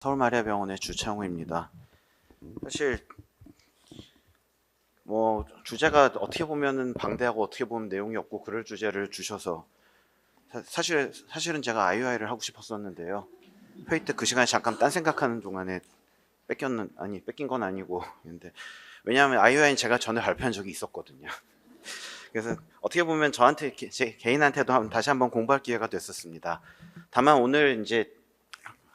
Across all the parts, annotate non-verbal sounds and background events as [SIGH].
서울마리아병원의 주창호입니다. 사실 뭐 주제가 어떻게 보면은 방대하고 어떻게 보면 내용이 없고 그럴 주제를 주셔서 사, 사실 사실은 제가 IUI를 하고 싶었었는데요. 회의 때 그 시간에 잠깐 딴 생각하는 동안에 뺏겼는 아니 뺏긴 건 아니고 근데 왜냐하면 IUI는 제가 전에 발표한 적이 있었거든요. 그래서 어떻게 보면 저한테 개- 제 개인한테도 한- 다시 한번 공부할 기회가 됐었습니다. 다만 오늘 이제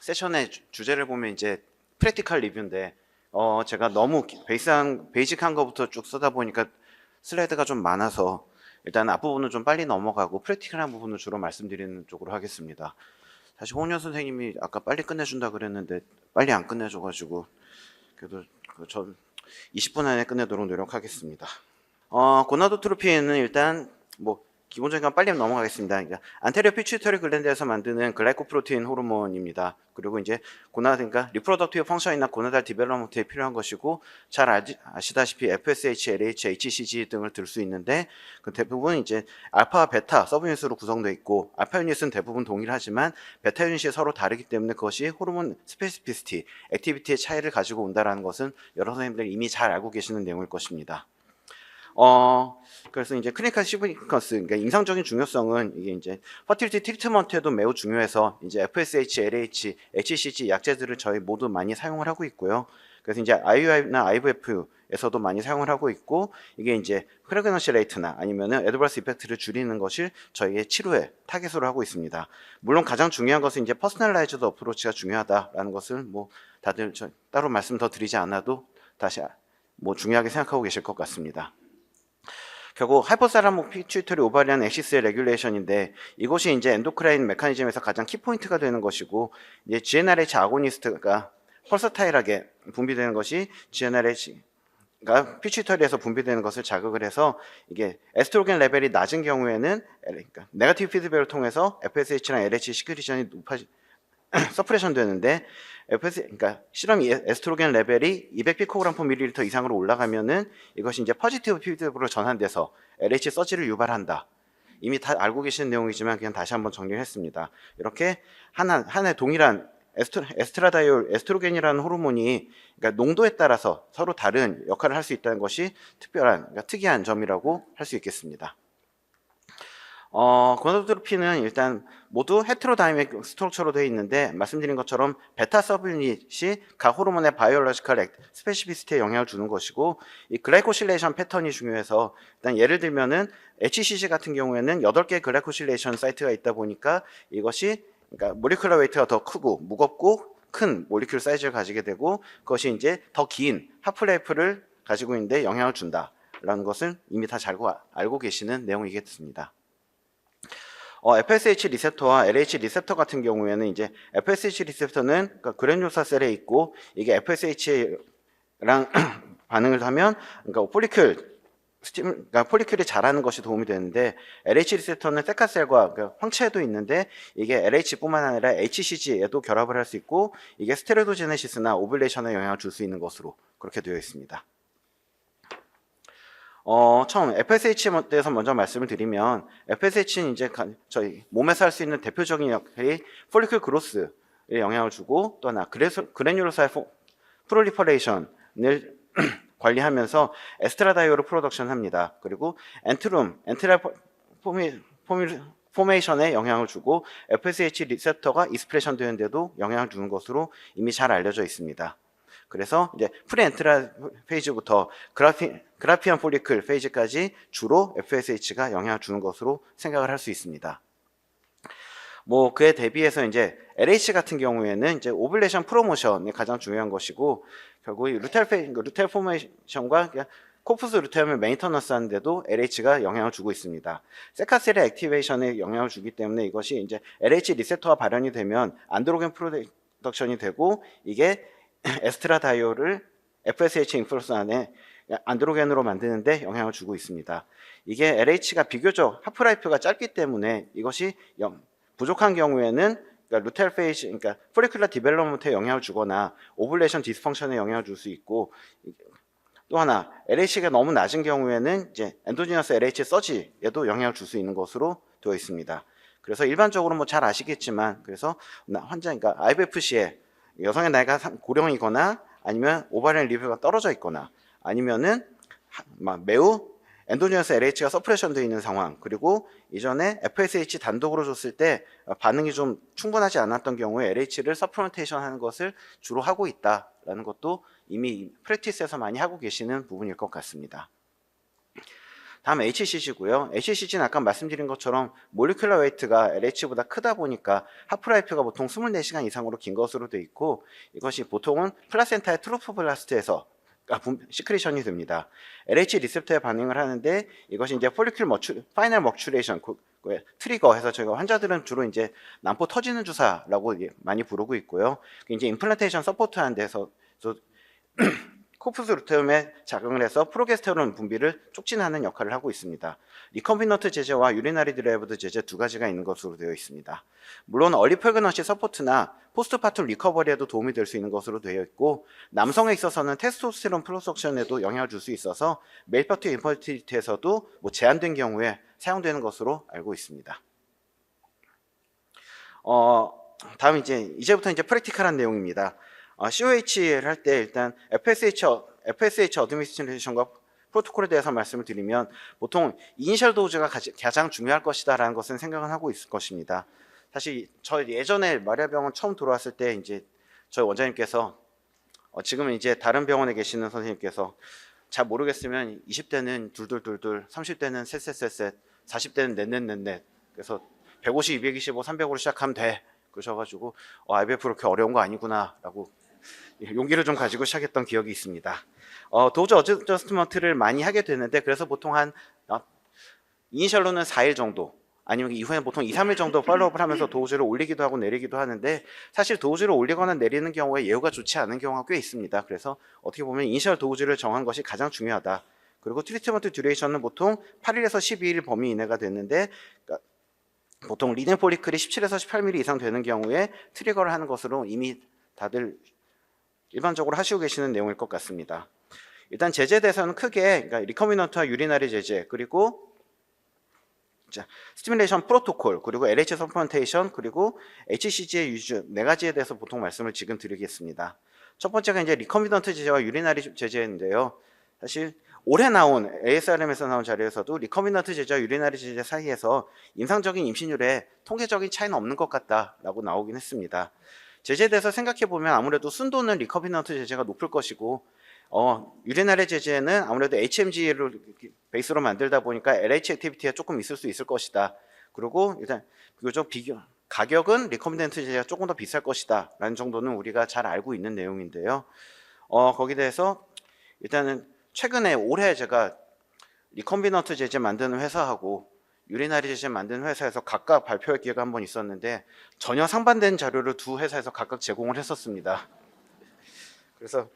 세션의 주- 주제를 보면 이제 프랙티컬 리뷰인데 어 제가 너무 기- 베이스한 베이직한 거부터 쭉 쓰다 보니까 슬라이드가 좀 많아서 일단 앞부분은 좀 빨리 넘어가고 프랙티컬한 부분을 주로 말씀드리는 쪽으로 하겠습니다. 사실 홍현 선생님이 아까 빨리 끝내준다 그랬는데 빨리 안 끝내줘가지고 그래도 그전 20분 안에 끝내도록 노력하겠습니다. 어, 고나도트로피는 일단 뭐 기본적인 건 빨리 넘어가겠습니다. 그러니까 안테리어 피추이터리 글랜드에서 만드는 글라이코프로테인 호르몬입니다. 그리고 이제 고나드 그러니까 리프로덕티브 펑션이나 고나달 디벨롭먼트에 필요한 것이고 잘 아시, 아시다시피 FSH, LH, HCG 등을 들 수 있는데 그 대부분 이제 알파, 베타 서브 유닛으로 구성되어 있고 알파 유닛은 대부분 동일하지만 베타 유닛이 서로 다르기 때문에 그것이 호르몬 스페시피시티, 액티비티의 차이를 가지고 온다라는 것은 여러 선생님들이 이미 잘 알고 계시는 내용일 것입니다. 어, 그래서 이제 클리니컬 시그니컨스, 그러니까 임상적인 중요성은 이게 이제 퍼틸리티 트리트먼트에도 매우 중요해서 이제 FSH, LH, HCG 약제들을 저희 모두 많이 사용을 하고 있고요. 그래서 이제 IUI나 IVF에서도 많이 사용을 하고 있고 이게 이제 프레그넌시 레이트나 아니면은 에드버스 이펙트를 줄이는 것을 저희의 치료에 타겟으로 하고 있습니다. 물론 가장 중요한 것은 이제 퍼스널라이즈드 어프로치가 중요하다라는 것을 뭐 다들 저 따로 말씀 더 드리지 않아도 다시 뭐 중요하게 생각하고 계실 것 같습니다. 결국 하이퍼사라모 피추이터리 오바리안 엑시스의 레귤레이션인데 이것이 이제 엔도크라인 메커니즘에서 가장 키포인트가 되는 것이고 이제 GnRH 아고니스트가 펄서타일하게 분비되는 것이 GnRH가 피추이터리에서 분비되는 것을 자극을 해서 이게 에스트로겐 레벨이 낮은 경우에는 그러니까 네거티브 피드백을 통해서 FSH랑 LH 시크리션이 높아지 서프레션 되는데 FS 그러니까 실험 이 에스트로겐 레벨이 200피코그램/ml 이상으로 올라가면은 이것이 이제 포지티브 피드백으로 전환돼서 LH 서지를 유발한다. 이미 다 알고 계시는 내용이지만 그냥 다시 한번 정리를 했습니다. 이렇게 하나 하나의 동일한 에스트, 에스트라 다이올 에스트로겐이라는 호르몬이 그러니까 농도에 따라서 서로 다른 역할을 할 수 있다는 것이 특별한 그러니까 특이한 점이라고 할 수 있겠습니다. 어, 고노트로피는 일단 모두 헤테로다이맥 스트럭처로 되어 있는데 말씀드린 것처럼 베타 서브유닛이 각 호르몬의 바이올로지컬 스페시피시티에 영향을 주는 것이고 이 글라이코실레이션 패턴이 중요해서 일단 예를 들면은 HCG 같은 경우에는 8개의 글라이코실레이션 사이트가 있다 보니까 이것이 그러니까 모리큘러 웨이트가 더 크고 무겁고 큰 모리큘 사이즈를 가지게 되고 그것이 이제 더 긴 하프라이프를 가지고 있는데 영향을 준다라는 것을 이미 다 잘 알고 계시는 내용이겠습니다. 어, FSH 리셉터와 LH 리셉터 같은 경우에는 이제 FSH 리셉터는 그러니까 그래놀사 셀에 있고 이게 FSH랑 [CLEARS THROAT] 반응을 하면 그러니까 폴리큘 스팀, 그러니까 폴리큘이 자라는 것이 도움이 되는데 LH 리셉터는 세카셀과 그러니까 황체에도 있는데 이게 LH뿐만 아니라 HCG에도 결합을 할 수 있고 이게 스테레도제네시스나 오뷸레이션에 영향을 줄 수 있는 것으로 그렇게 되어 있습니다. 어, 처음 FSH에 대해서 먼저 말씀을 드리면 FSH는 이제 가- 저희 몸에서 할 수 있는 대표적인 역할이 폴리클 그로스에 영향을 주고 또 하나 포- 프롤리퍼레이션을 관리하면서 에스트라다이오를 프로덕션 합니다. 그리고 엔트룸, 엔트라 포미, 포미, 포메이션에 영향을 주고 FSH 리셉터가 이스프레션 되는데도 영향을 주는 것으로 이미 잘 알려져 있습니다. 그래서 이제 프리엔트라 페이지부터 그라피, 그라피안 폴리클 페이지까지 주로 FSH가 영향을 주는 것으로 생각을 할 수 있습니다. 뭐 그에 대비해서 이제 LH 같은 경우에는 이제 오블레이션 프로모션이 가장 중요한 것이고 결국 이 루텔 페 루텔 포메이션과 코프스 루테움을 메인터넌스 하는데도 LH가 영향을 주고 있습니다. 세카셀의 액티베이션에 영향을 주기 때문에 이것이 이제 LH 리셉터가 발현이 되면 안드로겐 프로덕션이 되고 이게 에스트라다이올을 FSH 인플루스 안에 안드로겐으로 만드는데 영향을 주고 있습니다. 이게 LH가 비교적 하프라이프가 짧기 때문에 이것이 영- 부족한 경우에는 그러니까 루텔 페이지, 그러니까 포리큘러 디벨롭먼트에 영향을 주거나 오블레이션 디스펑션에 영향을 줄 수 있고 또 하나 LH가 너무 낮은 경우에는 이제 엔도지너스 LH 서지에도 영향을 줄 수 있는 것으로 되어 있습니다. 그래서 일반적으로 뭐 잘 아시겠지만 그래서 나- 환자 그러니까 IVF 시에 여성의 나이가 상- 고령이거나 아니면 오바리언 리뷰가 떨어져 있거나 아니면은 매우 엔도니어스 LH가 서프레션 되어 있는 상황 그리고 이전에 FSH 단독으로 줬을 때 어, 반응이 좀 충분하지 않았던 경우에 LH를 서프먼테이션 하는 것을 주로 하고 있다라는 것도 이미 프랙티스에서 많이 하고 계시는 부분일 것 같습니다. 다음 HCC고요. HCC는 아까 말씀드린 것처럼 몰리큘러 웨이트가 LH보다 크다 보니까 하프라이프가 보통 24시간 이상으로 긴 것으로 되어 있고 이것이 보통은 플라센타의 트로포블라스트에서 아, 분- 시크리션이 됩니다. LH 리셉터에 반응을 하는데 이것이 이제 폴리큘 머추 파이널 머추레이션 그- 그 트리거 해서 저희가 환자들은 주로 이제 난포 터지는 주사라고 많이 부르고 있고요. 그 이제 임플란테이션 서포트하는 데서 저- 코프스 루테움에 작용을 해서 프로게스테론 분비를 촉진하는 역할을 하고 있습니다. 리컴비너트 제제와 유리나리 드라이브드 제제 두 가지가 있는 것으로 되어 있습니다. 물론 얼리 프레그넌시 서포트나 포스트파툼 리커버리에도 도움이 될 수 있는 것으로 되어 있고 남성에 있어서는 테스토스테론 프로석션에도 영향을 줄 수 있어서 메일퍼티 인퍼티리티에서도 뭐 제한된 경우에 사용되는 것으로 알고 있습니다. 어, 다음 이제 이제부터 이제 프랙티컬한 내용입니다. 어, COH를 할 때 일단 FSH 어- FSH 어드미니스트레이션과 프로토콜에 대해서 말씀을 드리면 보통 이니셜 도즈가 가지- 가장 중요할 것이다라는 것은 생각은 하고 있을 것입니다. 사실 저 예전에 마리아 병원 처음 들어왔을 때 이제 저희 원장님께서 어, 지금은 이제 다른 병원에 계시는 선생님께서 잘 모르겠으면 20대는 둘둘둘둘, 30대는 셋셋셋셋, 40대는 넷넷넷넷. 그래서 150, 225, 300으로 시작하면 돼. 그러셔가지고 어, IBF 그렇게 어려운 거 아니구나라고 용기를 좀 가지고 시작했던 기억이 있습니다. 어, 도즈 어저스트먼트를 많이 하게 되는데 그래서 보통 한 어, 이니셜로는 4일 정도 아니면 이후에 보통 2, 3일 정도 팔로우업을 하면서 도우즈를 올리기도 하고 내리기도 하는데 사실 도우즈를 올리거나 내리는 경우에 예후가 좋지 않은 경우가 꽤 있습니다. 그래서 어떻게 보면 이니셜 도우즈를 정한 것이 가장 중요하다. 그리고 트리트먼트 듀레이션은 보통 8일에서 12일 범위 이내가 됐는데 그러니까 보통 리넨 폴리클이 17에서 18mm 이상 되는 경우에 트리거를 하는 것으로 이미 다들 일반적으로 하시고 계시는 내용일 것 같습니다. 일단 제재 대상은 크게 그러니까 리커미넌트와 유리나리 제재 그리고 자, 스티뮬레이션 프로토콜 그리고 LH 서포멘테이션 그리고 HCG의 유주 네 가지에 대해서 보통 말씀을 지금 드리겠습니다. 첫 번째가 이제 리커미넌트 제재와 유리나리 제재인데요. 사실 올해 나온 ASRM에서 나온 자료에서도 리커미넌트 제재와 유리나리 제재 사이에서 임상적인 임신율에 통계적인 차이는 없는 것 같다라고 나오긴 했습니다. 제재에 대해서 생각해 보면 아무래도 순도는 리커미넌트 제재가 높을 것이고 어, 유리나리 제재는 아무래도 HMG를 베이스로 만들다 보니까 LH 액티비티가 조금 있을 수 있을 것이다. 그리고 일단 비교적 비교 가격은 리커미넌트 제재가 조금 더 비쌀 것이다. 라는 정도는 우리가 잘 알고 있는 내용인데요. 어, 거기에 대해서 일단은 최근에 올해 제가 리컴비넌트 제재 만드는 회사하고 유리나리 제재 만드는 회사에서 각각 발표할 기회가 한 번 있었는데 전혀 상반된 자료를 두 회사에서 각각 제공을 했었습니다. 그래서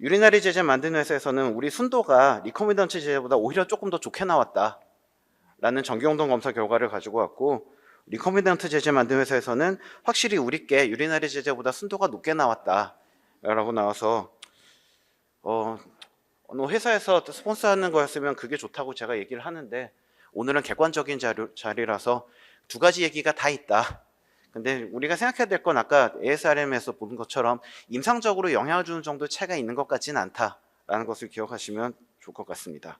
유리나리 제재 만드는 회사에서는 우리 순도가 리커미넌트 제재보다 오히려 조금 더 좋게 나왔다. 라는 정기용동 검사 결과를 가지고 왔고 리커미넌트 제재 만든 회사에서는 확실히 우리께 유리나리 제재보다 순도가 높게 나왔다. 라고 나와서 어, 어느 회사에서 스폰서하는 거였으면 그게 좋다고 제가 얘기를 하는데 오늘은 객관적인 자료, 자리라서 두 가지 얘기가 다 있다. 근데 우리가 생각해야 될 건 아까 ASRM에서 본 것처럼 임상적으로 영향을 주는 정도 차이가 있는 것 같지는 않다라는 것을 기억하시면 좋을 것 같습니다.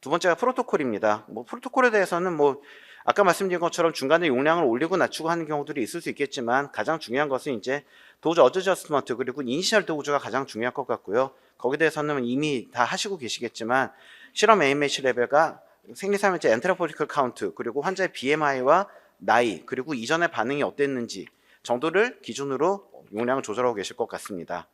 두 번째가 프로토콜입니다. 뭐 프로토콜에 대해서는 뭐 아까 말씀드린 것처럼 중간에 용량을 올리고 낮추고 하는 경우들이 있을 수 있겠지만 가장 중요한 것은 이제 도즈 어드저스먼트 그리고 이니셜 도즈가 가장 중요할 것 같고요. 거기에 대해서는 이미 다 하시고 계시겠지만 실험 AMH 레벨과 생리사면제 엔테로포리컬 카운트 그리고 환자의 BMI와 나이 그리고 이전의 반응이 어땠는지 정도를 기준으로 용량을 조절하고 계실 것 같습니다.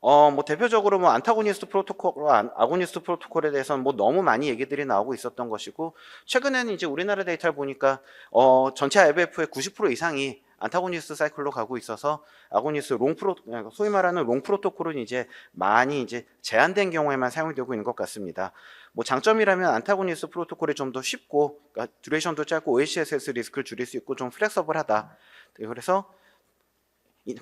어, 뭐 대표적으로 뭐 안타고니스트 프로토콜과 안- 아고니스트 프로토콜에 대해서는 뭐 너무 많이 얘기들이 나오고 있었던 것이고 최근에는 이제 우리나라 데이터를 보니까 어, 전체 IVF의 90% 이상이 안타고니스트 사이클로 가고 있어서 아고니스트 롱 프로 소위 말하는 롱 프로토콜은 이제 많이 이제 제한된 경우에만 사용이 되고 있는 것 같습니다. 뭐 장점이라면 안타고니스트 프로토콜이 좀 더 쉽고 그러니까 듀레이션도 짧고 OHSS 리스크를 줄일 수 있고 좀 플렉서블하다. 네, 그래서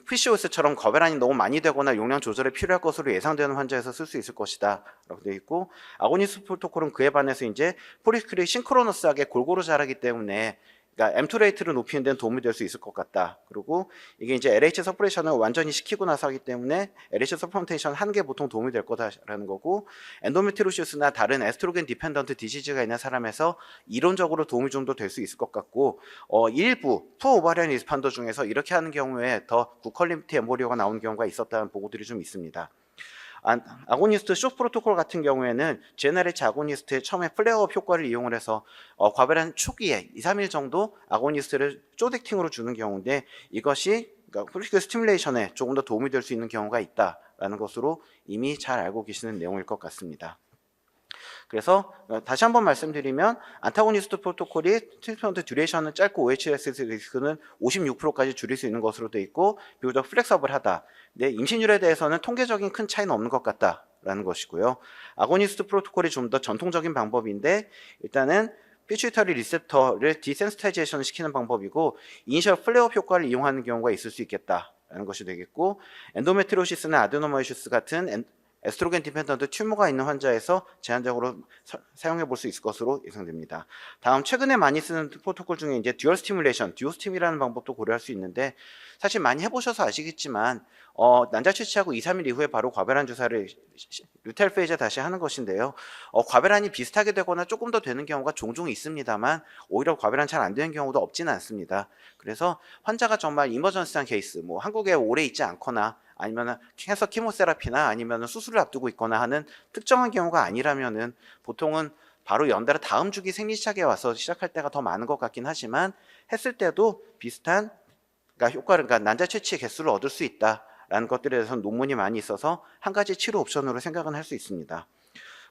PCOS처럼 거배란이 너무 많이 되거나 용량 조절이 필요할 것으로 예상되는 환자에서 쓸 수 있을 것이다. 라고 되어 있고 아고니스트 프로토콜은 그에 반해서 이제 포리클이 싱크로너스하게 골고루 자라기 때문에 그러니까 M2 레이트를 높이는 데는 도움이 될 수 있을 것 같다. 그리고 이게 이제 LH 서프레이션을 완전히 시키고 나서 하기 때문에 LH 서프멘테이션 하는 게 보통 도움이 될 거다라는 거고 엔도메트리오시스나 다른 에스트로겐 디펜던트 디지즈가 있는 사람에서 이론적으로 도움이 좀 더 될 수 있을 것 같고 어, 일부 푸오바리안 리스판더 중에서 이렇게 하는 경우에 더 구컬리티 엠보리오가 나오는 경우가 있었다는 보고들이 좀 있습니다. 안- 아고니스트 쇼 프로토콜 같은 경우에는 제너레치 아고니스트의 처음에 플레어업 효과를 이용을 해서 어, 과배란 초기에 2, 3일 정도 아고니스트를 쪼덱팅으로 주는 경우인데 이것이 그러니까 폴리티컬 스티뮬레이션에 조금 더 도움이 될 수 있는 경우가 있다라는 것으로 이미 잘 알고 계시는 내용일 것 같습니다. 그래서 어, 다시 한번 말씀드리면 안타고니스트 프로토콜이 트리트먼트 듀레이션은 짧고 OHS 리스크는 56%까지 줄일 수 있는 것으로 돼 있고 비교적 플렉서블하다. 근데 임신율에 대해서는 통계적인 큰 차이는 없는 것 같다 라는 것이고요. 아고니스트 프로토콜이 좀 더 전통적인 방법인데 일단은 피추이터리 리셉터를 디센스타이제이션 시키는 방법이고 이니셜 플레어업 효과를 이용하는 경우가 있을 수 있겠다 라는 것이 되겠고 엔도메트리오시스나 아데노마이시스 같은 엔- 에스트로겐 디펜던트 튜머가 있는 환자에서 제한적으로 사- 사용해 볼 수 있을 것으로 예상됩니다. 다음 최근에 많이 쓰는 프로토콜 중에 이제 듀얼 스티뮬레이션, 듀오스팀이라는 방법도 고려할 수 있는데 사실 많이 해보셔서 아시겠지만 어, 난자 채취하고 2, 3일 이후에 바로 과배란 주사를 루텔 페이제 다시 하는 것인데요. 어, 과배란이 비슷하게 되거나 조금 더 되는 경우가 종종 있습니다만 오히려 과배란 잘 안 되는 경우도 없지는 않습니다. 그래서 환자가 정말 이머전스한 케이스, 뭐 한국에 오래 있지 않거나 아니면 캔서 키모세라피나 아니면 수술을 앞두고 있거나 하는 특정한 경우가 아니라면은 보통은 바로 연달아 다음 주기 생리차게 와서 시작할 때가 더 많은 것 같긴 하지만 했을 때도 비슷한 그러니까 효과를 그러니까 난자 채취의 개수를 얻을 수 있다라는 것들에 대해서는 논문이 많이 있어서 한 가지 치료 옵션으로 생각은 할 수 있습니다.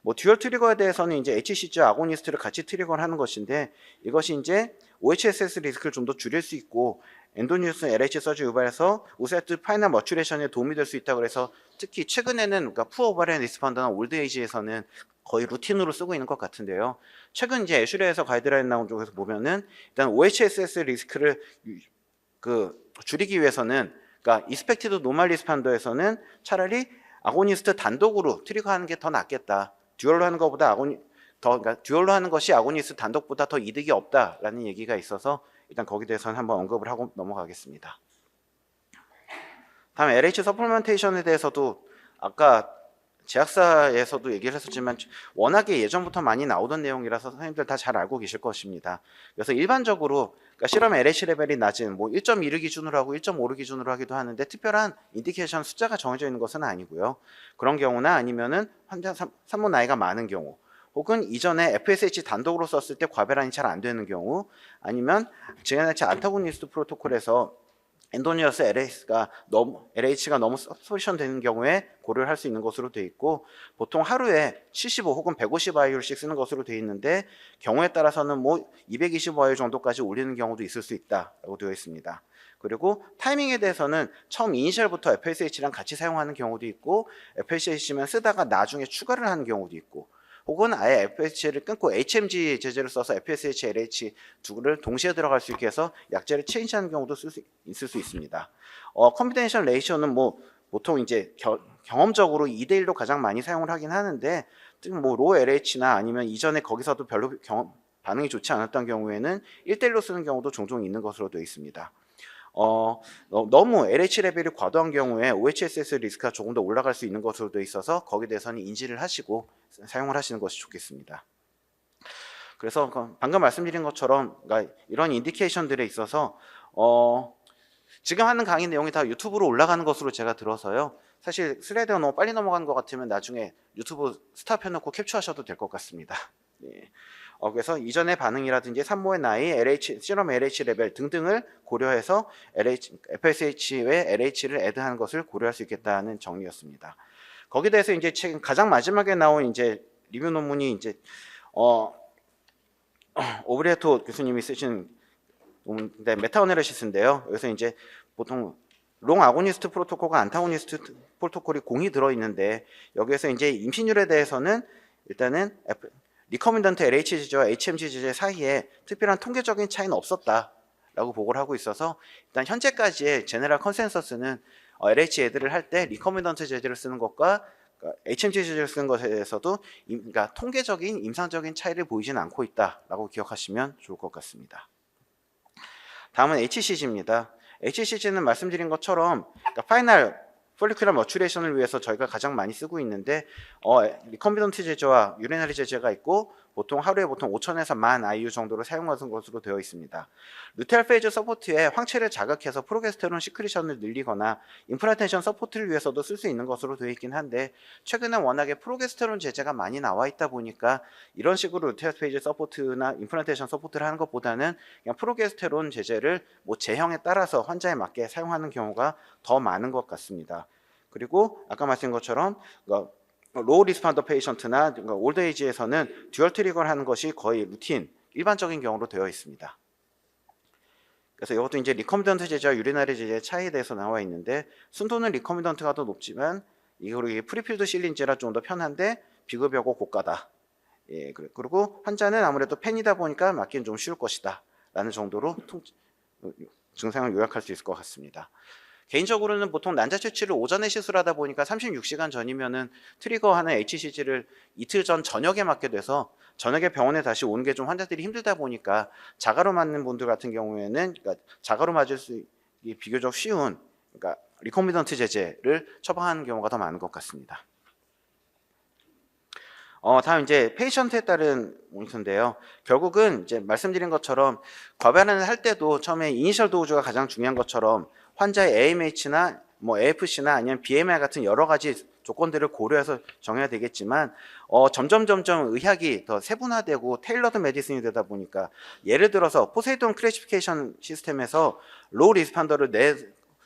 뭐 듀얼 트리거에 대해서는 이제 HCG 아고니스트를 같이 트리거를 하는 것인데 이것이 이제 OHSS 리스크를 좀 더 줄일 수 있고 엔도니우스 LH 서지 유발해서 우세트 파이널 머추레이션에 도움이 될 수 있다고 해서 특히 최근에는 그러니까 푸어 오바리안 리스판더나 올드 에이지에서는 거의 루틴으로 쓰고 있는 것 같은데요. 최근 이제 애슐레에서 가이드라인 나온 쪽에서 보면은 일단 OHSS 리스크를 유- 그 줄이기 위해서는 그러니까 이스펙티드 노말 리스판더에서는 차라리 아고니스트 단독으로 트리거하는 게 더 낫겠다. 듀얼로 하는 것보다 아고니 더 그러니까 듀얼로 하는 것이 아고니스트 단독보다 더 이득이 없다라는 얘기가 있어서 일단 거기에 대해서는 한번 언급을 하고 넘어가겠습니다. 다음 LH 서플멘테이션에 대해서도 아까 제약사에서도 얘기를 했었지만 워낙에 예전부터 많이 나오던 내용이라서 선생님들 다 잘 알고 계실 것입니다. 그래서 일반적으로 그러니까 실험 LH 레벨이 낮은 뭐 1.1을 기준으로 하고 1.5를 기준으로 하기도 하는데 특별한 인디케이션 숫자가 정해져 있는 것은 아니고요. 그런 경우나 아니면은 환자 산- 산모 나이가 많은 경우 혹은 이전에 FSH 단독으로 썼을 때 과배란이 잘 안 되는 경우 아니면 제네치 안타고니스트 프로토콜에서 엔도니어스 LH가 너무 LH가 너무 서포션 되는 경우에 고려를 할 수 있는 것으로 되어 있고 보통 하루에 75 혹은 150 아이율씩 쓰는 것으로 되어 있는데 경우에 따라서는 뭐 220 아이율 정도까지 올리는 경우도 있을 수 있다라고 되어 있습니다. 그리고 타이밍에 대해서는 처음 이니셜부터 FSH랑 같이 사용하는 경우도 있고 FSH만 쓰다가 나중에 추가를 하는 경우도 있고 혹은 아예 FSH를 끊고 HMG 제재를 써서 FSH, LH 두를 동시에 들어갈 수 있게 해서 약제를 체인지하는 경우도 쓸 수 있을 수 있습니다. 어, 컴비네이션 레이시오는 뭐 보통 이제 겨- 경험적으로 2대 1로 가장 많이 사용을 하긴 하는데 뭐로 LH나 아니면 이전에 거기서도 별로 경험 반응이 좋지 않았던 경우에는 1대 1로 쓰는 경우도 종종 있는 것으로 되어 있습니다. 어, 너- 너무 LH 레벨이 과도한 경우에 OHSS 리스크가 조금 더 올라갈 수 있는 것으로 되어 있어서 거기에 대해서는 인지를 하시고 사용을 하시는 것이 좋겠습니다. 그래서 그 방금 말씀드린 것처럼 그러니까 이런 인디케이션들에 있어서 어, 지금 하는 강의 내용이 다 유튜브로 올라가는 것으로 제가 들어서요. 사실 슬라이드가 너무 빨리 넘어가는 것 같으면 나중에 유튜브 스탑해놓고 캡처하셔도 될 것 같습니다. 예. 어, 그래서 이전의 반응이라든지 산모의 나이, LH, 실험 LH 레벨 등등을 고려해서 LH, FSH 외 LH를 애드하는 것을 고려할 수 있겠다는 정리였습니다. 거기에 대해서 이제 최근 가장 마지막에 나온 이제 리뷰 논문이 이제 어, [CLEARS THROAT] 오브레토 교수님이 쓰신 논문인데 메타어네레시스인데요. 여기서 이제 보통 롱 아고니스트 프로토콜과 안타고니스트 프로토콜이 공이 들어 있는데 여기에서 이제 임신율에 대해서는 일단은 리커멘던트 LH 지제와 HMG 지제 사이에 특별한 통계적인 차이는 없었다라고 보고를 하고 있어서 일단 현재까지의 제네럴 컨센서스는 어, LH 애들을 할 때 리커멘던트 제제를 쓰는 것과 그러니까 HMG 제제를 쓰는 것에 대해서도 임- 그러니까 통계적인 임상적인 차이를 보이지는 않고 있다라고 기억하시면 좋을 것 같습니다. 다음은 HCG입니다. HCG는 말씀드린 것처럼 그러니까 파이널 폴리큘러 머추레이션을 위해서 저희가 가장 많이 쓰고 있는데 어, 리컴비던트 제제와 유리나리 제제가 있고 보통 하루에 보통 5천에서 만 IU 정도로 사용하는 것으로 되어 있습니다. 루테알 페이즈 서포트에 황체를 자극해서 프로게스테론 시크리션을 늘리거나 임플란테이션 서포트를 위해서도 쓸 수 있는 것으로 되어 있긴 한데 최근에 워낙에 프로게스테론 제제가 많이 나와 있다 보니까 이런 식으로 루테알 페이즈 서포트나 임플란테이션 서포트를 하는 것보다는 그냥 프로게스테론 제제를 뭐 제형에 따라서 환자에 맞게 사용하는 경우가 더 많은 것 같습니다. 그리고 아까 말씀드린 것처럼 어, 로우 리스판더 페이션트나 올드에이지에서는 듀얼 트리거를 하는 것이 거의 루틴 일반적인 경우로 되어 있습니다. 그래서 이것도 이제 리커미던트 제제와 유리나리 제제의 차이에 대해서 나와 있는데 순도는 리커미던트가 더 높지만 이거로 프리필드 실린제라 좀 더 편한데 비급여고 고가다. 예, 그리고 환자는 아무래도 펜이다 보니까 맞기는 좀 쉬울 것이다. 라는 정도로 통- 증상을 요약할 수 있을 것 같습니다. 개인적으로는 보통 난자 채취를 오전에 시술하다 보니까 36시간 전이면은 트리거하는 HCG를 이틀 전 저녁에 맞게 돼서 저녁에 병원에 다시 오는 게 좀 환자들이 힘들다 보니까 자가로 맞는 분들 같은 경우에는 그러니까 자가로 맞을 수 있- 비교적 쉬운 그러니까 리코미던트 제제를 처방하는 경우가 더 많은 것 같습니다. 어, 다음 이제 페이션트에 따른 모니터인데요. 결국은 이제 말씀드린 것처럼 과반을 할 때도 처음에 이니셜 도우즈가 가장 중요한 것처럼 환자의 AMH나 뭐 AFC나 아니면 BMI 같은 여러 가지 조건들을 고려해서 정해야 되겠지만 어, 점점 점점 의학이 더 세분화되고 테일러드 메디슨이 되다 보니까 예를 들어서 포세이돈 클래시피케이션 시스템에서 로우 리스판더를 네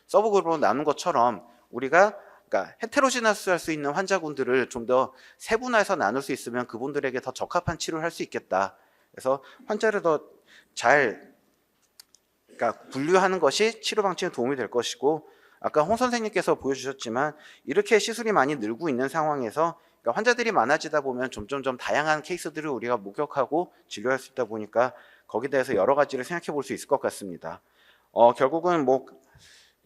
서브그룹으로 나눈 것처럼 우리가 그러니까 헤테로지너스 할 수 있는 환자군들을 좀 더 세분화해서 나눌 수 있으면 그분들에게 더 적합한 치료를 할 수 있겠다. 그래서 환자를 더잘 그러니까 분류하는 것이 치료 방침에 도움이 될 것이고 아까 홍 선생님께서 보여주셨지만 이렇게 시술이 많이 늘고 있는 상황에서 그러니까 환자들이 많아지다 보면 점점점 다양한 케이스들을 우리가 목격하고 진료할 수 있다 보니까 거기에 대해서 여러 가지를 생각해 볼 수 있을 것 같습니다. 어, 결국은 뭐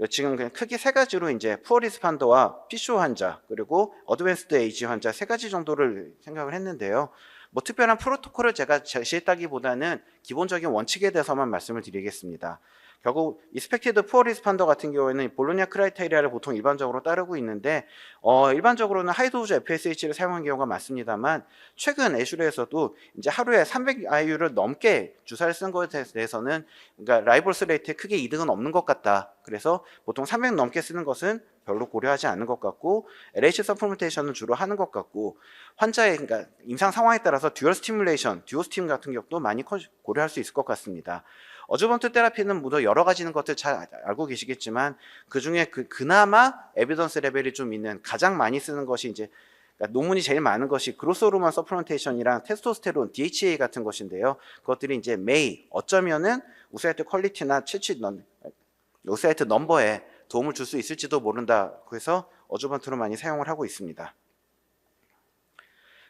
지금 그냥 크게 세 가지로 이제 푸어 리스판더와 피쇼 환자 그리고 어드밴스드 에이지 환자 세 가지 정도를 생각을 했는데요. 뭐 특별한 프로토콜을 제가 제시했다기보다는 기본적인 원칙에 대해서만 말씀을 드리겠습니다. 결국 이스펙티드 푸어 리스판더 같은 경우에는 볼로냐 크라이테리아를 보통 일반적으로 따르고 있는데 어, 일반적으로는 하이도즈 FSH를 사용한 경우가 많습니다만 최근 애슐에서도 이제 하루에 300IU를 넘게 주사를 쓴 것에 대해서는 그러니까 라이볼스 레이트에 크게 이득은 없는 것 같다. 그래서 보통 300 넘게 쓰는 것은 별로 고려하지 않는 것 같고 LH 서플멘테이션을 주로 하는 것 같고 환자의 그러니까 임상 상황에 따라서 듀얼 스티뮬레이션, 듀오 스팀 같은 경우도 많이 커- 고려할 수 있을 것 같습니다. 어주번트 테라피는 모두 여러 가지 는 것들 잘 알고 계시겠지만 그 중에 그 그나마 에비던스 레벨이 좀 있는 가장 많이 쓰는 것이 이제 그러니까 논문이 제일 많은 것이 그로스 호르몬 서플멘테이션이랑 테스토스테론, DHA 같은 것인데요. 그것들이 이제 메이 어쩌면은 우사이트 퀄리티나 채취 넌 우사이트 넘버에 도움을 줄 수 있을지도 모른다. 그래서 어주번트로 많이 사용을 하고 있습니다.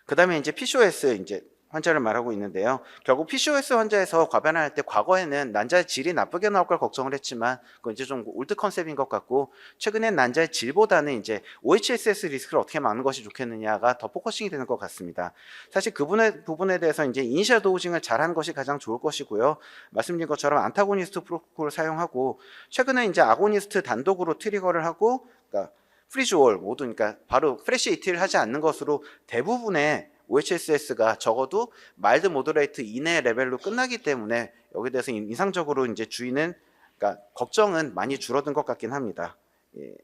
그 다음에 이제 PCOS 이제 환자를 말하고 있는데요. 결국 PCOS 환자에서 과변할 때 과거에는 난자의 질이 나쁘게 나올 걸 걱정을 했지만 그건 이제 좀 올드 컨셉인 것 같고 최근엔 난자의 질보다는 이제 OHSS 리스크를 어떻게 막는 것이 좋겠느냐가 더 포커싱이 되는 것 같습니다. 사실 그분의 부분에 대해서 이제 이니셜 도우징을 잘하는 것이 가장 좋을 것이고요. 말씀드린 것처럼 안타고니스트 프로토콜을 사용하고 최근에 이제 아고니스트 단독으로 트리거를 하고 그러니까 프리즈올 모두 그러니까 바로 프레시 이틀 하지 않는 것으로 대부분의 OHSS가 적어도 말드 모더레이트 이내 레벨로 끝나기 때문에 여기에 대해서 인- 인상적으로 이제 주의는 그러니까 걱정은 많이 줄어든 것 같긴 합니다. 예.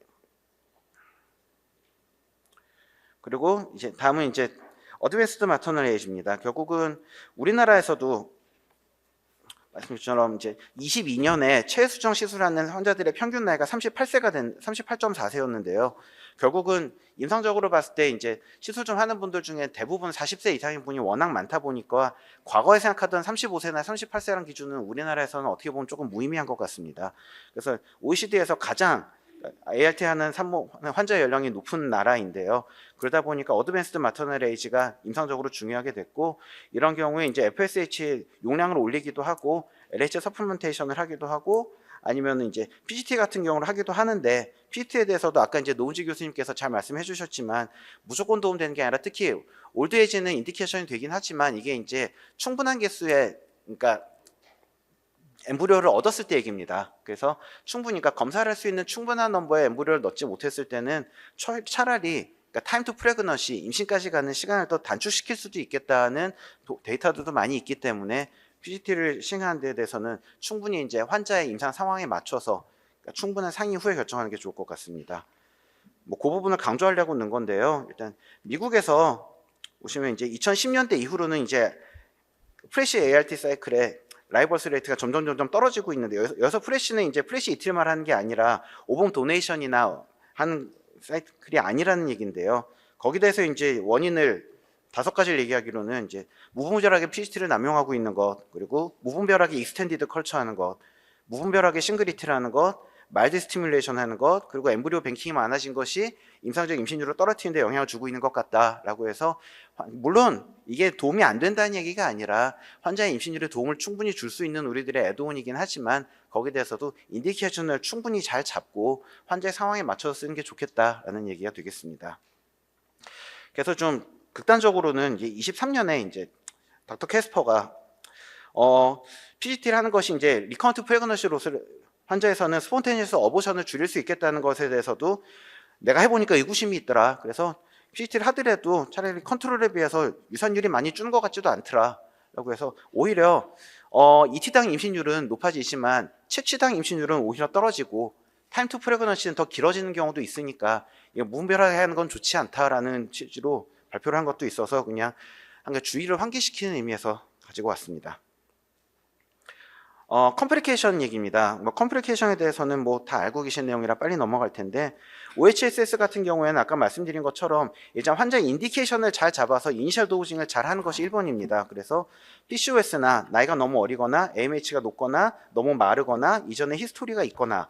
그리고 이제 다음은 이제 어드밴스드 마터널 에이지입니다. 결국은 우리나라에서도 말씀처럼 이제 22년에 체수정 시술하는 환자들의 평균 나이가 38세가 된 38.4세였는데요. 결국은 임상적으로 봤을 때 이제 시술 좀 하는 분들 중에 대부분 40세 이상인 분이 워낙 많다 보니까 과거에 생각하던 35세나 38세라는 기준은 우리나라에서는 어떻게 보면 조금 무의미한 것 같습니다. 그래서 OECD에서 가장 ART 하는 산모 환자 연령이 높은 나라인데요. 그러다 보니까 어드밴스드 마터널 에이지가 임상적으로 중요하게 됐고 이런 경우에 이제 FSH 용량을 올리기도 하고 LH 서플멘테이션을 하기도 하고 아니면 이제 PGT 같은 경우를 하기도 하는데 PGT에 대해서도 아까 이제 노은지 교수님께서 잘 말씀해 주셨지만 무조건 도움되는 게 아니라 특히 올드에이지는 인디케이션이 되긴 하지만 이게 이제 충분한 개수의 그러니까 엠브리오를 얻었을 때 얘기입니다. 그래서 충분히 그러니까 검사를 할 수 있는 충분한 넘버의 엠브리오를 넣지 못했을 때는 처- 차라리 그러니까 타임 투 프레그너시 임신까지 가는 시간을 더 단축시킬 수도 있겠다는 도- 데이터들도 많이 있기 때문에 PGT를 시행하는 데 대해서는 충분히 이제 환자의 임상 상황에 맞춰서 그러니까 충분한 상의 후에 결정하는 게 좋을 것 같습니다. 뭐 그 부분을 강조하려고 넣은 건데요. 일단 미국에서 보시면 이제 2010년대 이후로는 이제 프레시 ART 사이클에 라이벌스 레이트가 점점 점점 떨어지고 있는데 여기서 프레시는 이제 프레시 이틀만 하는 게 아니라 오봉 도네이션이나 하는 사이클이 아니라는 얘기인데요. 거기에 대해서 이제 원인을 다섯 가지를 얘기하기로는 이제 무분별하게 PGT를 남용하고 있는 것, 그리고 무분별하게 익스텐디드 컬처하는 것, 무분별하게 싱글리티를 하는 것, 말드 스티뮬레이션 하는 것, 그리고 엠브리오 뱅킹이 많아진 것이 임상적 임신율을 떨어뜨리는 데 영향을 주고 있는 것 같다라고 해서 화- 물론 이게 도움이 안 된다는 얘기가 아니라 환자의 임신율에 도움을 충분히 줄 수 있는 우리들의 애도원이긴 하지만 거기에 대해서도 인디케이션을 충분히 잘 잡고 환자의 상황에 맞춰서 쓰는 게 좋겠다라는 얘기가 되겠습니다. 그래서 좀 극단적으로는 이제 23년에 이제 닥터 캐스퍼가 어, PGT를 하는 것이 이제 리커런트 프레그너시 로스를 환자에서는 스폰테니어스 어보션을 줄일 수 있겠다는 것에 대해서도 내가 해보니까 의구심이 있더라. 그래서 PGT를 하더라도 차라리 컨트롤에 비해서 유산율이 많이 주는 것 같지도 않더라. 라고 해서 오히려 어, 이티당 임신율은 높아지지만 채취당 임신율은 오히려 떨어지고 타임 투 프레그넌시는 더 길어지는 경우도 있으니까 이거 무분별하게 하는 건 좋지 않다라는 취지로 발표를 한 것도 있어서 그냥 한가 주의를 환기시키는 의미에서 가지고 왔습니다. 어, 컴플리케이션 얘기입니다. 뭐 컴플리케이션에 대해서는 뭐 다 알고 계신 내용이라 빨리 넘어갈 텐데 OHSS 같은 경우에는 아까 말씀드린 것처럼 일단 환자의 인디케이션을 잘 잡아서 이니셜 도우징을 잘 하는 것이 1번입니다. 그래서 PCOS나 나이가 너무 어리거나 AMH가 높거나 너무 마르거나 이전에 히스토리가 있거나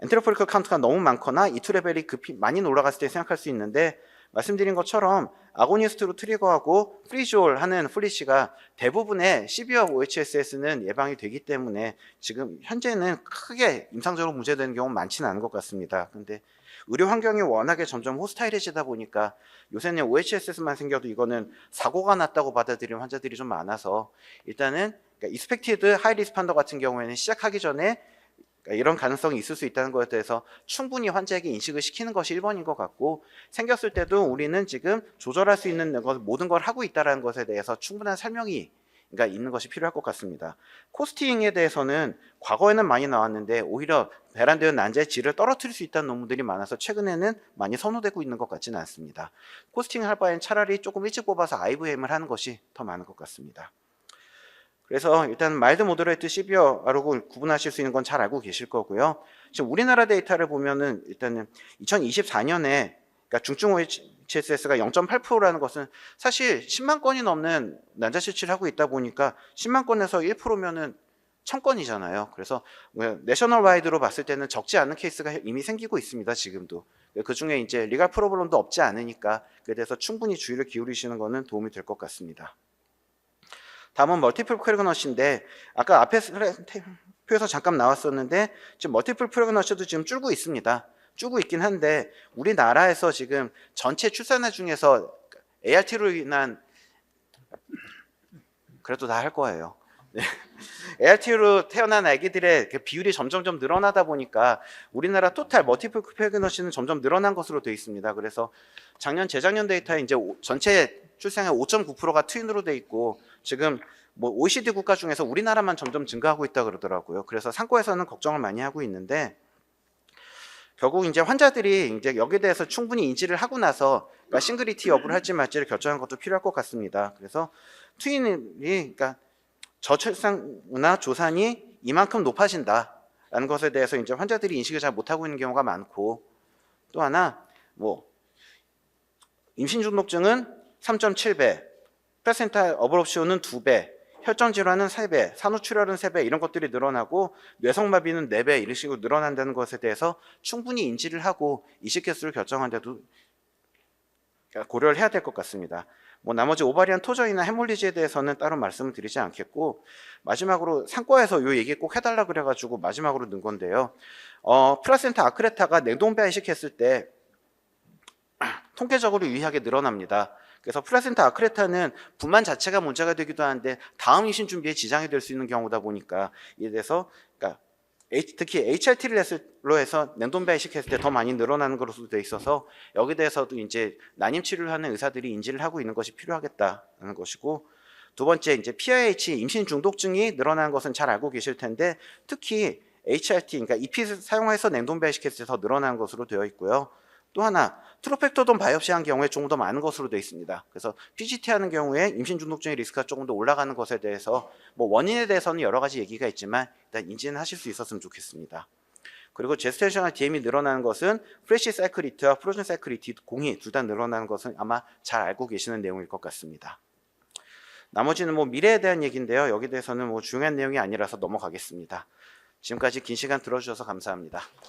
엔테로포리컬 카운트가 너무 많거나 이투 레벨이 급히 많이 올라갔을 때 생각할 수 있는데 말씀드린 것처럼 아고니스트로 트리거하고 프리졸 하는 플리시가 대부분의 시비어 OHSS는 예방이 되기 때문에 지금 현재는 크게 임상적으로 문제되는 경우는 많지는 않은 것 같습니다. 근데 의료 환경이 워낙에 점점 호스타일해지다 보니까 요새는 OHSS만 생겨도 이거는 사고가 났다고 받아들이는 환자들이 좀 많아서 일단은 이스펙티드 하이 리스판더 같은 경우에는 시작하기 전에 그러니까 이런 가능성이 있을 수 있다는 것에 대해서 충분히 환자에게 인식을 시키는 것이 1번인 것 같고 생겼을 때도 우리는 지금 조절할 수 있는 것, 모든 걸 하고 있다는 것에 대해서 충분한 설명이 그러니까 있는 것이 필요할 것 같습니다. 코스팅에 대해서는 과거에는 많이 나왔는데 오히려 베란다의 난자의 질을 떨어뜨릴 수 있다는 논문들이 많아서 최근에는 많이 선호되고 있는 것 같지는 않습니다. 코스팅을 할 바엔 차라리 조금 일찍 뽑아서 IVM을 하는 것이 더 많은 것 같습니다. 그래서 일단 말드 모더레이트 시비어라고 구분하실 수 있는 건 잘 알고 계실 거고요. 지금 우리나라 데이터를 보면은 일단은 2024년에 그러니까 중증 OHSS가 0.8%라는 것은 사실 10만 건이 넘는 난자 실치를 하고 있다 보니까 10만 건에서 1%면은 1000건이잖아요. 그래서 뭐 내셔널 와이드로 봤을 때는 적지 않은 케이스가 이미 생기고 있습니다. 지금도. 그 중에 이제 리갈 프로블럼도 없지 않으니까 그에 대해서 충분히 주의를 기울이시는 것은 도움이 될 것 같습니다. 다음은 멀티플 프레그너시인데 아까 앞에 표에서 잠깐 나왔었는데 지금 멀티플 프레그너시도 지금 줄고 있습니다. 줄고 있긴 한데 우리나라에서 지금 전체 출산화 중에서 ART로 인한 그래도 다 할 거예요. 네. [LAUGHS] ART로 태어난 아기들의 그 비율이 점점점 늘어나다 보니까 우리나라 토탈 멀티플 프레그너시는 점점 늘어난 것으로 되어 있습니다. 그래서 작년 재작년 데이터에 이제 오- 전체 출생의 5.9%가 트윈으로 돼 있고 지금 뭐 OECD 국가 중에서 우리나라만 점점 증가하고 있다 그러더라고요. 그래서 상고에서는 걱정을 많이 하고 있는데 결국 이제 환자들이 이제 여기에 대해서 충분히 인지를 하고 나서 그러니까 싱글리티 여부를 할지 말지를 결정하는 것도 필요할 것 같습니다. 그래서 트윈이 그러니까 저출산이나 조산이 이만큼 높아진다라는 것에 대해서 이제 환자들이 인식을 잘 못하고 있는 경우가 많고 또 하나 뭐 임신 중독증은 3.7배, 플라센타 어브롭시온은 2배, 혈전 질환은 3배, 산후 출혈은 3배 이런 것들이 늘어나고 뇌성마비는 4배 이런 식으로 늘어난다는 것에 대해서 충분히 인지를 하고 이식 개수를 결정하는데도 고려를 해야 될 것 같습니다. 뭐 나머지 오바리안 토저이나 헤몰리지에 대해서는 따로 말씀을 드리지 않겠고 마지막으로 상과에서 요 얘기 꼭 해달라 그래가지고 마지막으로 넣은 건데요. 어, 플라센타 아크레타가 냉동 배 이식했을 때 통계적으로 유의하게 늘어납니다. 그래서 플라센타 아크레타는 부만 자체가 문제가 되기도 하는데 다음 임신 준비에 지장이 될 수 있는 경우다 보니까 이에 대해서 그러니까 특히 HRT를 로 해서 냉동배 이식했을 때 더 많이 늘어나는 것으로 돼 있어서 여기 대해서도 이제 난임 치료를 하는 의사들이 인지를 하고 있는 것이 필요하겠다는 것이고 두 번째 이제 PIH 임신 중독증이 늘어나는 것은 잘 알고 계실 텐데 특히 HRT 그러니까 EP를 사용해서 냉동배 이식했을 때 더 늘어나는 것으로 되어 있고요. 또 하나 트로펙토돈 바이옵시한 경우에 조금 더 많은 것으로 되어 있습니다. 그래서 PGT 하는 경우에 임신 중독증의 리스크가 조금 더 올라가는 것에 대해서 뭐 원인에 대해서는 여러 가지 얘기가 있지만 일단 인지는 하실 수 있었으면 좋겠습니다. 그리고 제스테이션al DM이 늘어나는 것은 프레시 사이클리티와 프로즌 사이클리티 공이 둘 다 늘어나는 것은 아마 잘 알고 계시는 내용일 것 같습니다. 나머지는 뭐 미래에 대한 얘기인데요. 여기 대해서는 뭐 중요한 내용이 아니라서 넘어가겠습니다. 지금까지 긴 시간 들어주셔서 감사합니다.